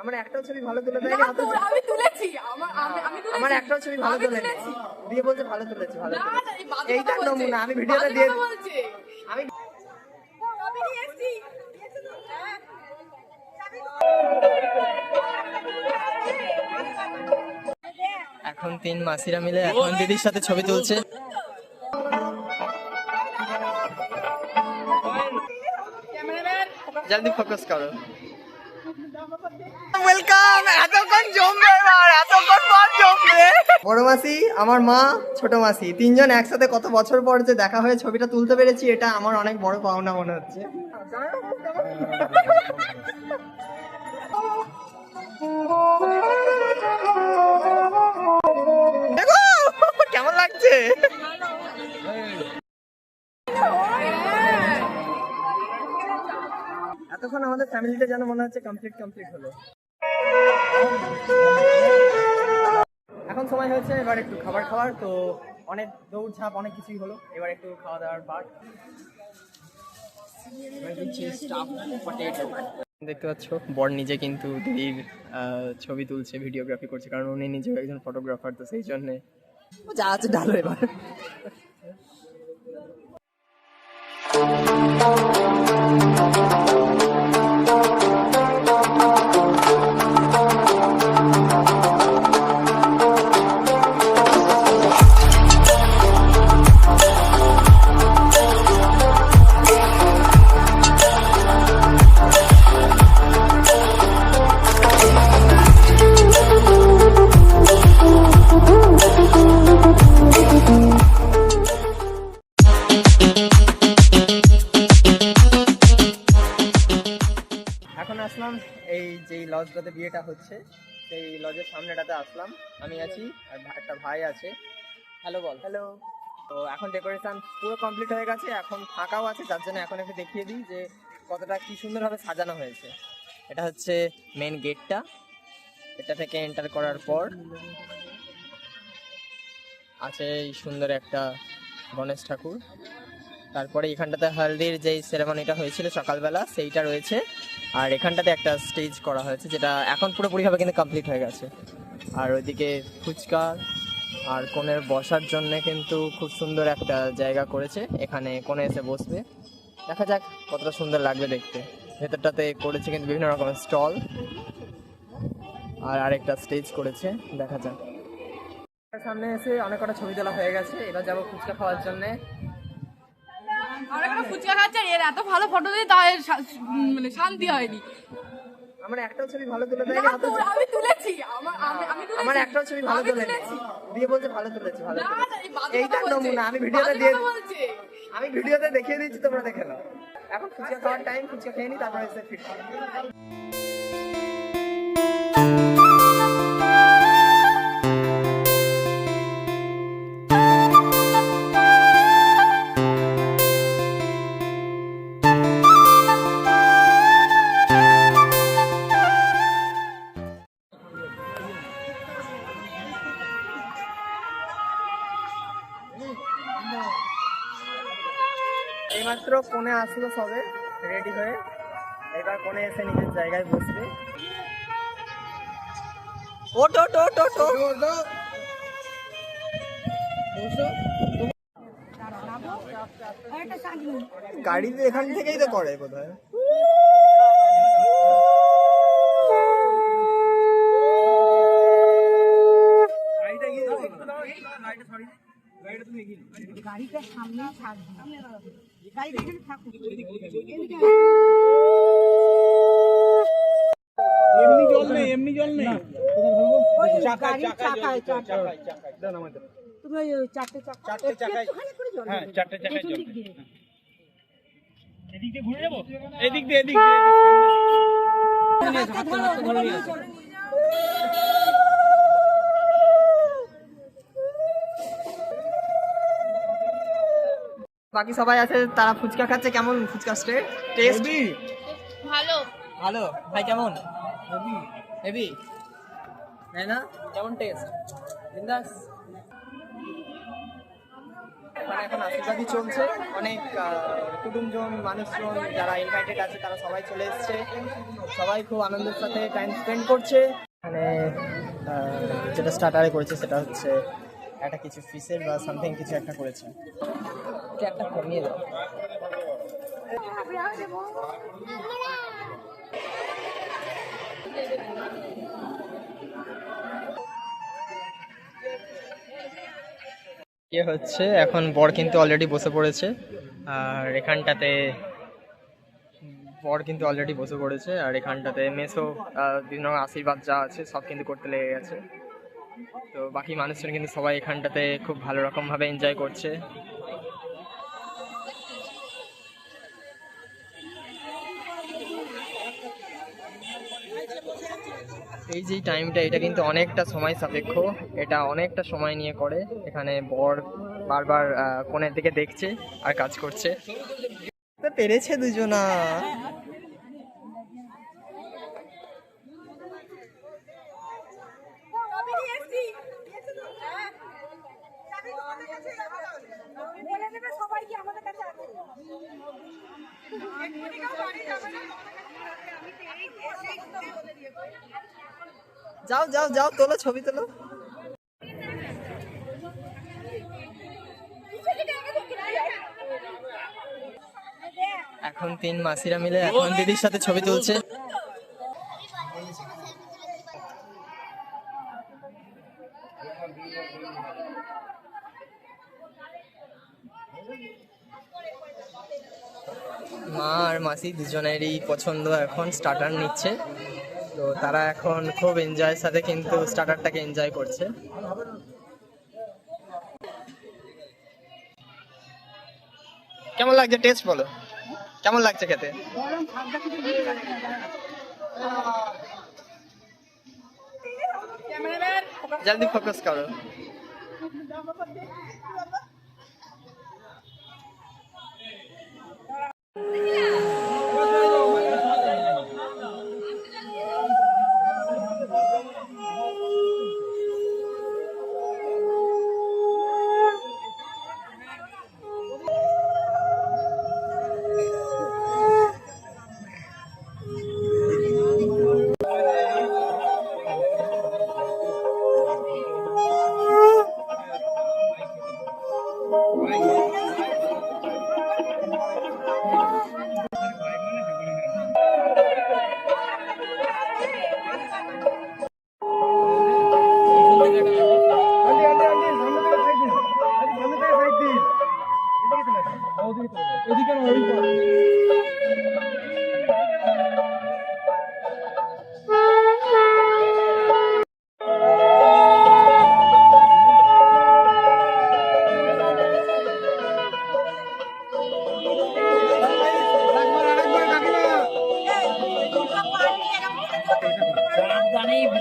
আমার একটাও ছবি ভালো তুলে আমি তুলেছি। আমার একটাও ছবি ভালো। দিয়ে বলছে তুলেছে এইটা নমুনা আমি ভিডিওটা দিয়ে আমি। এখন তিন মাসিরা মিলে এখন দিদির সাথে ছবি তুলছে। জলদি ফোকাস করো। ওয়েলকাম এতক্ষণ জমবে এবার এতক্ষণ পর জমবে। বড় মাসি আমার মা ছোট মাসি তিনজন একসাথে কত বছর পর যে দেখা হয়ে ছবিটা তুলতে পেরেছি এটা আমার অনেক বড় পাওনা মনে হচ্ছে। কেমন লাগছে? এতক্ষণ আমাদের ফ্যামিলিটা যেন মনে হচ্ছে কমপ্লিট কমপ্লিট হলো। এখন সময় হয়েছে এবার একটু খাবার খাওয়ার, তো অনেক দৌড়ঝাঁপ অনেক কিছুই হলো। এবার একটু খাওয়া দাওয়ার পার্ট দেখতে পাচ্ছ, বর নিজে কিন্তু দিদির ছবি তুলছে ভিডিওগ্রাফি করছে, কারণ উনি নিজেও একজন ফটোগ্রাফার তো সেই জন্যে যা আছে ডালো এবার। এই যে লজটাতে বিয়েটা হচ্ছে সেই লজের সামনেটাতে আসলাম। আমি আছি আর একটা ভাই আছে। হ্যালো বল। হ্যালো তো এখন ডেকোরেশন পুরো কমপ্লিট হয়ে গেছে এখন ফাঁকাও আছে যার জন্য এখন একটু দেখিয়ে দিই যে কতটা কি সুন্দরভাবে সাজানো হয়েছে। এটা হচ্ছে মেন গেটটা এটা থেকে এন্টার করার পর আছে এই সুন্দর একটা গণেশ ঠাকুর। তারপরে এখানটাতে হলদির যেই সেরেমনিটা হয়েছিল সকালবেলা সেইটা রয়েছে। আর এখানটাতে একটা স্টেজ করা হয়েছে, যেটা এখন পুরোপুরিভাবে কিন্তু কমপ্লিট হয়ে গেছে। আর ওইদিকে ফুচকা আর কোণের বসার জন্য কিন্তু খুব সুন্দর একটা জায়গা করেছে। এখানে কোণে এসে বসবে। দেখা যাক কতটা সুন্দর লাগবে দেখতে। ভেতরটাতে করেছে কিন্তু বিভিন্ন রকমের স্টল। আর আরেকটা স্টেজ করেছে, দেখা যাক। সামনে এসে অনেক কটা ছবি তোলা হয়ে গেছে। এবার যাব ফুচকা খাওয়ার জন্যে। আমরা একটা ফুচকা খাচ্ছে এর এত ভালো ফটো দিয়ে তাই মানে শান্তি হয়নি। আমার একটাও ছবি ভালো তুলে না, দেয়নি আমি তুলেছি। আমার আমি আমি আমার একটাও ছবি ভালো তুলেছি। দিয়ে বলছে ভালো তুলেছে ভালো এইটা। নমুনা আমি ভিডিওতে দিয়ে আমি ভিডিওতে দেখিয়ে দিচ্ছি তোমরা দেখে নাও। এখন ফুচকা খাওয়ার টাইম ফুচকা খেয়ে নি তারপরে এসে ফিট এইমাত্র কোণে আসলো সবে রেডি হয়ে এবার কোণে এসে নিজের জায়গায় বসবে। ওট ওট ওট ওট ওট। গাড়ি তো এখান থেকেই তো করে বোধহয়। গাড়িটা সামনে থাকবে। গাড়িটা এখানে থাকুক। এমনি জল নেই এমনি জল নেই। তুমি ওই চারটে চারটে চাকায়- হ্যাঁ চারটে চাকায় জল এদিক দিয়ে ঘুরে যাব? এদিক দিয়ে এদিক দিয়ে বাকি সবাই আছে তারা ফুচকা খাচ্ছে কেমন ফুচকা স্টেট টেস্ট ভালো। ভালো। ভাই কেমন? হেভি তাই না কেমন টেস্ট বিন্দাস। এখানে এখন আশীর্বাদই চলছে। অনেক কুটুমজন মানুষজন যারা ইনভাইটেড আছে তারা সবাই চলে এসছে। সবাই খুব আনন্দের সাথে টাইম স্পেন্ড করছে। আহ, যেটা স্টার্টারে করেছে সেটা হচ্ছে একটা কিছু ফিসের বা সামথিং কিছু একটা করেছে। একটা কমিয়ে দাও। হচ্ছে, এখন বর কিন্তু অলরেডি বসে পড়েছে, আর এখানটাতে বর কিন্তু অলরেডি বসে পড়েছে, আর এখানটাতে মেসো বিভিন্ন আশীর্বাদ যা আছে সব কিন্তু করতে লেগে গেছে। তো বাকি মানুষজন কিন্তু সবাই এখানটাতে খুব ভালো রকম ভাবে এনজয় করছে। এই যে টাইমটা এটা কিন্তু অনেকটা সময় সাপেক্ষ। এটা অনেকটা সময় নিয়ে করে। এখানে বর বারবার কোণের দিকে দেখছে আর কাজ করছে। পেরেছে দুজনা বলে দেবে সবাইকে আমাদের কাছে আছে যাও যাও যাও, তোলো, ছবি তোলো। এখন তিন মাসিরা মিলে এখন দিদির সাথে ছবি তুলছে। মা আর মাসি দুজনেরই পছন্দ এখন স্টার্টার নিচ্ছে। তো তারা এখন খুব এনজয়ের সাথে কিন্তু স্টার্টারটাকে এনজয় করছে। কেমন লাগছে টেস্ট বলো? কেমন লাগছে খেতে? জলদি ফোকাস করো।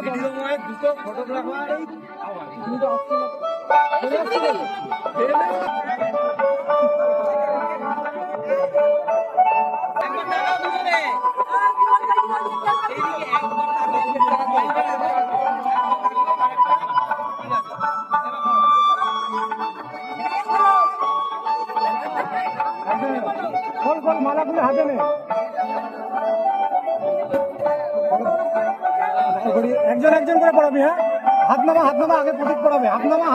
বিধান ফটোগ্রাফার হাত নামা হাত নামা আগে প্রতীক পড়াবে হাত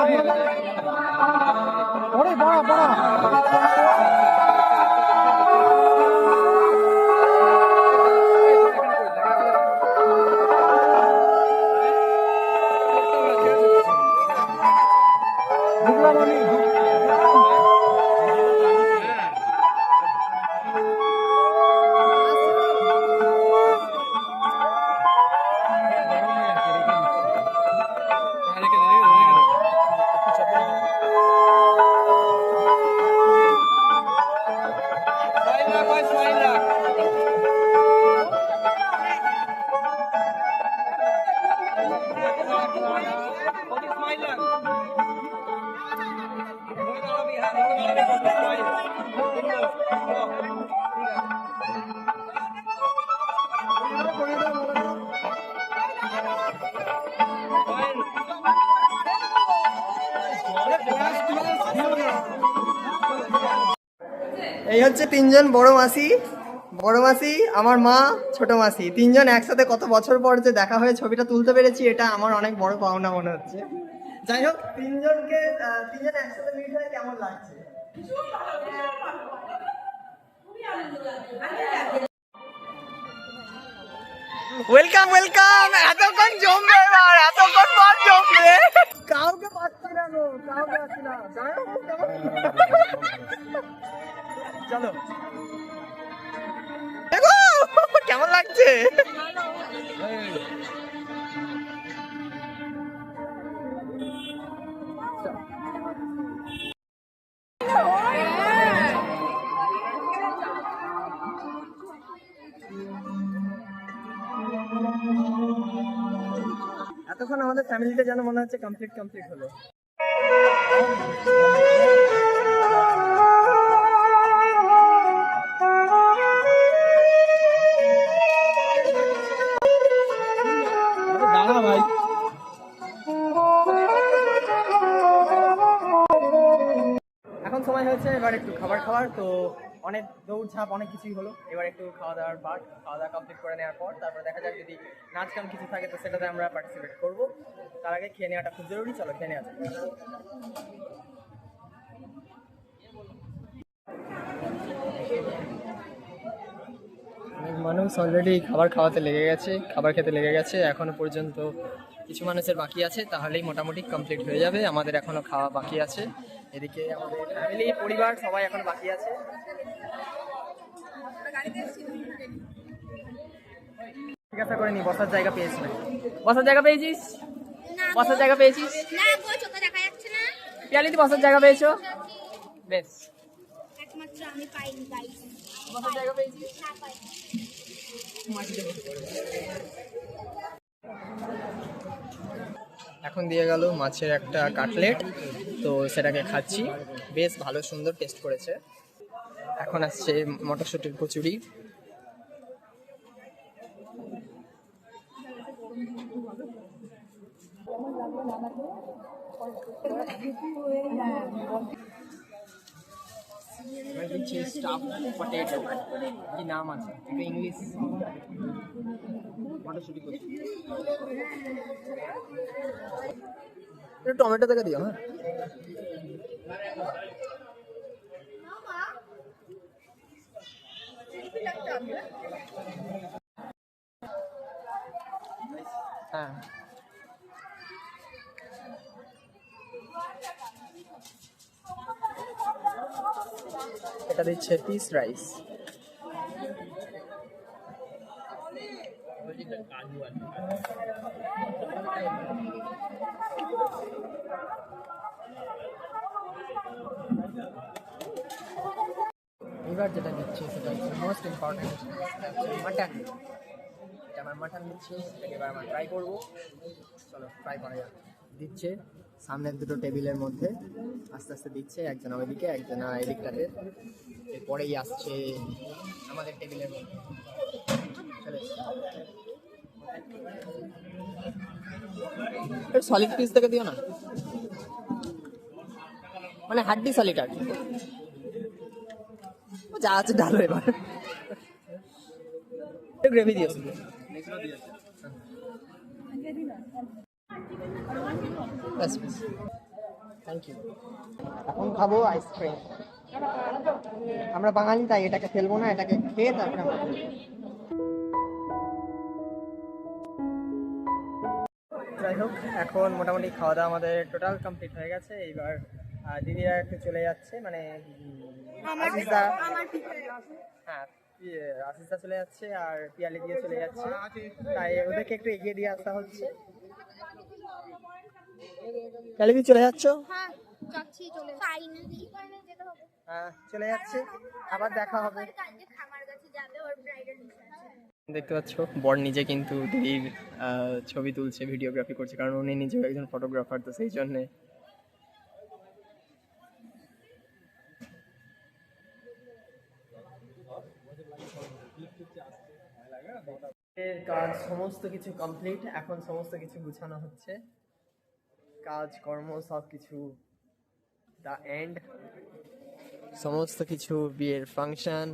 হচ্ছে তিনজন বড় মাসি বড় মাসি, আমার মা, ছোট মাসি। তিনজন একসাথে কত বছর পর যে দেখা হয়ে ছবিটা তুলতে পেরেছি, এটা আমার অনেক বড় পাওনা মনে হচ্ছে। যাই হোক, তিনজনকে তিনজন একসাথে কেমন লাগছে? ওয়েলকাম ওয়েলকাম এতক্ষণ জমবে এবার, এতক্ষণ পর জমবে। কাউকে পাচ্ছি না গো, কাউকে পাচ্ছি না। চলো। দেখো কেমন লাগছে? এতক্ষণ আমাদের ফ্যামিলিটা যেন মনে হচ্ছে কমপ্লিট কমপ্লিট হলো। ভাই। এখন সময় হয়েছে, এবার একটু খাবার খাওয়ার। তো অনেক দৌড়ঝাঁপ, অনেক কিছুই হলো। এবার একটু খাওয়া দাওয়ার পার্ট খাওয়া দাওয়া কমপ্লিট করে নেওয়ার পর, তারপর দেখা যাক যদি নাচ গান কিছু থাকে, তো সেটাতে আমরা পার্টিসিপেট করব। তার আগে খেয়ে নেওয়াটা খুব জরুরি, চলো খেয়ে নেওয়া যাক। মানুষ অলরেডি খাবার খাওয়াতে লেগে গেছে খাবার খেতে লেগে গেছে। এখনও পর্যন্ত কিছু মানুষের বাকি আছে তাহলেই মোটামুটি কমপ্লিট হয়ে যাবে। আমাদের এখনও খাওয়া বাকি আছে। এদিকে আমাদের ফ্যামিলি পরিবার সবাই এখনও বাকি আছে। জিজ্ঞাসা করে নি বসার জায়গা পেয়েছি বসার জায়গা পেয়েছিস? বসার জায়গা পেয়েছিস? না পিয়ালিতে বসার জায়গা পেয়েছ? বেশ বসার জায়গা পেয়েছিস? এখন দিয়ে গেল মাছের একটা কাটলেট। তো সেটাকে খাচ্ছি। বেশ ভালো, সুন্দর টেস্ট করেছে। এখন আসছে মটরশুটির কচুরি। এবার দিচ্ছি স্টাফ পটেটো কি নাম আছে এটা ইংলিশ মটরশুটি একটু টমেটো থেকে দিও হ্যাঁ? এটা দিচ্ছে পিস রাইস। এবার যেটা দিচ্ছি সেটা হচ্ছে মোস্ট ইম্পর্টেন্ট মাটন এটা আমার মাটন দিচ্ছি, এটাকে এবার আমরা ট্রাই করব। চলো ট্রাই করা যাক। দিচ্ছে সামনের দুটো টেবিলের মধ্যে আস্তে আস্তে দিচ্ছে, একজন ওইদিকে, একজন এদিকটাতে। এরপরেই আসছে আমাদের টেবিলের মধ্যে। সলিড পিস থেকে দিও না? মানে হাড্ডি সলিড আর যা আছে ডালো এবার। গ্রেভি দিয়েছি থ্যাংক ইউ এখন খাব আইসক্রিম আমরা বাঙালি তাই এটাকে ফেলব না এটাকে খেয়ে তারপরে আমরা যাই হোক এখন মোটামুটি খাওয়া দাওয়া আমাদের টোটাল কমপ্লিট হয়ে গেছে। এইবার দিদিরা একটু চলে যাচ্ছে মানে আসিসদা হ্যাঁ আসিসদা চলে যাচ্ছে আর পিয়ালি দিয়ে চলে যাচ্ছে। তাই ওদেরকে একটু এগিয়ে দিয়ে আসা হচ্ছে। তাহলে চলে যাচ্ছো? হ্যাঁ, চলে যাচ্ছে। হ্যাঁ, আবার দেখা হবে। দেখতে পাচ্ছ বর নিজে কিন্তু দিদির ছবি তুলছে ভিডিওগ্রাফি করছে কারণ উনি নিজেও একজন ফটোগ্রাফার তো সেই জন্যে। কাজ সমস্ত কিছু কমপ্লিট এখন সমস্ত কিছু গুছানো হচ্ছে। কাজ কর্ম সব কিছু দ্য এন্ড সমস্ত কিছু বিয়ের ফাংশন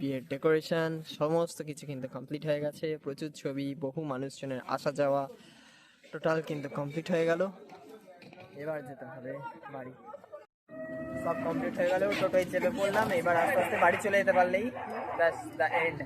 বিয়ের ডেকোরেশন সমস্ত কিছু কিন্তু কমপ্লিট হয়ে গেছে। প্রচুর ছবি বহু মানুষজনের আসা যাওয়া টোটাল কিন্তু কমপ্লিট হয়ে গেল। এবার যেতে হবে বাড়ি। সব কমপ্লিট হয়ে গেল টোটোয় চেপে পড়লাম এবার আস্তে আস্তে বাড়ি চলে যেতে পারলেই। ব্যাস দ্য এন্ড